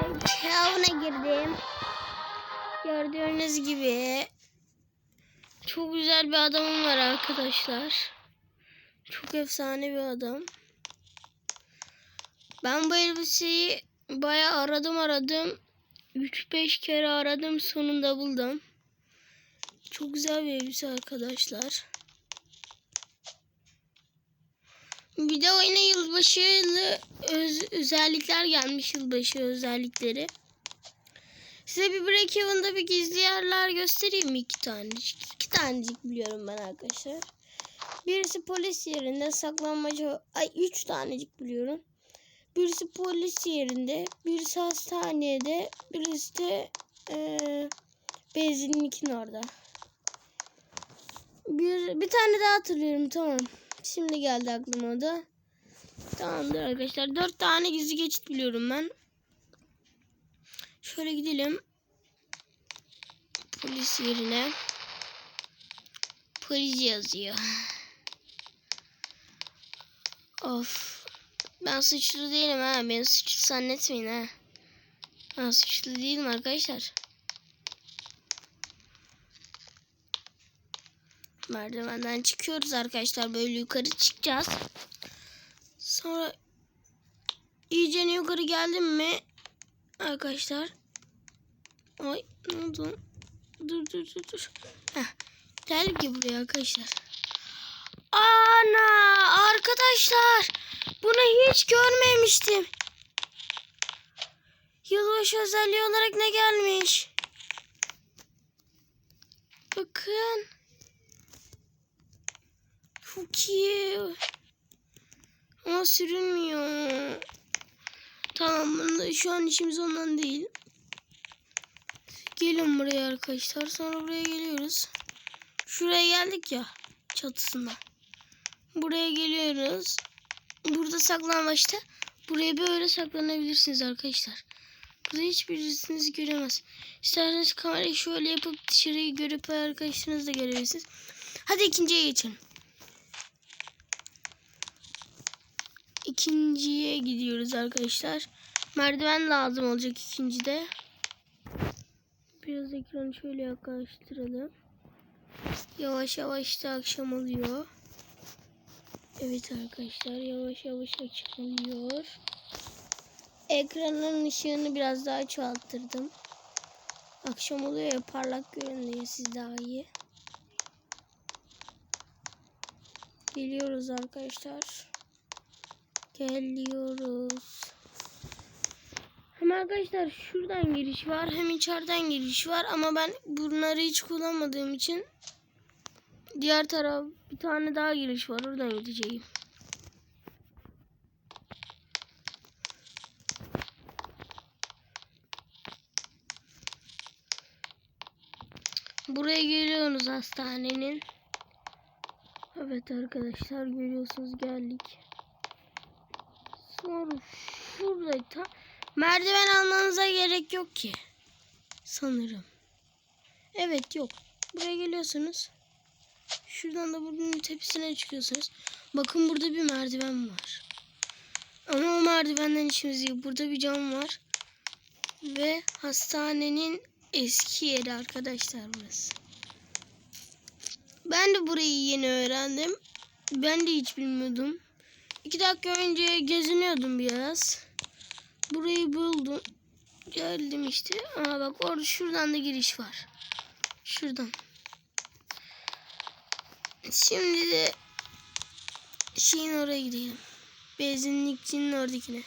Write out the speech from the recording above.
Town'a girdim. Gördüğünüz gibi çok güzel bir adamım var arkadaşlar. Çok efsane bir adam. Ben bu elbiseyi bayağı aradım aradım. 3-5 kere aradım sonunda buldum. Çok güzel bir elbise arkadaşlar. Bir de oyuna yılbaşı öz, özellikler gelmiş yılbaşı özellikleri. Size bir Breakhaven'da bir gizli yerler göstereyim mi? iki tanecik. İki tanecik biliyorum ben arkadaşlar. Birisi polis yerinde saklanmaca... Ay üç tanecik biliyorum. Birisi polis yerinde, birisi hastanede, birisi de ee, benzinlikin orada. Bir, bir tane daha hatırlıyorum tamam. Şimdi geldi aklıma da. Tamamdır arkadaşlar. Dört tane gizli geçit biliyorum ben. Şöyle gidelim. Polis yerine. Polis yazıyor. Of. Ben suçlu değilim ha. Beni suçlu zannetmeyin ha. Ben suçlu değilim arkadaşlar. Merdivenden çıkıyoruz arkadaşlar. Böyle yukarı çıkacağız. Sonra iyice yukarı geldim mi arkadaşlar. Ay ne oldu? Dur dur dur dur. Heh. Geldik ki buraya arkadaşlar. Ana arkadaşlar. Bunu hiç görmemiştim. Yılbaşı özelliği olarak ne gelmiş? Bakın. Çok iyi. Ama sürünmüyor. Tamam şu an işimiz ondan değil. Gelin buraya arkadaşlar. Sonra buraya geliyoruz. Şuraya geldik ya. Çatısına. Buraya geliyoruz. Burada saklanmaçta. Buraya böyle saklanabilirsiniz arkadaşlar. Burada hiçbirisiniz göremez. İsterseniz kamerayı şöyle yapıp dışarıyı görüp arkadaşlarınızı da görebilirsiniz. Hadi ikinciye geçelim. İkinciye gidiyoruz arkadaşlar. Merdiven lazım olacak ikincide. Biraz ekranı şöyle yaklaştıralım. Yavaş yavaş da akşam oluyor. Evet arkadaşlar yavaş yavaş akşam oluyor. Ekranın ışığını biraz daha çoğalttırdım. Akşam oluyor ya parlak görünüyor siz daha iyi. Geliyoruz arkadaşlar. Geliyoruz. Hem arkadaşlar şuradan giriş var hem içeriden giriş var ama ben bunları hiç kullanmadığım için diğer taraf bir tane daha giriş var oradan gideceğim. Buraya geliyoruz hastanenin. Evet arkadaşlar görüyorsunuz geldik. Sonra şurada tam merdiven almanıza gerek yok ki. Sanırım. Evet yok. Buraya geliyorsunuz. Şuradan da bunun tepesine çıkıyorsunuz. Bakın burada bir merdiven var. Ama o merdivenden işimiz yok. Burada bir cam var. Ve hastanenin eski yeri arkadaşlar burası. Ben de burayı yeni öğrendim. Ben de hiç bilmiyordum. İki dakika önce geziniyordum biraz. Burayı buldum. Geldim işte. Aa bak orada şuradan da giriş var. Şuradan. Şimdi de şeyin oraya gidelim. Benzinlikçinin oradakine.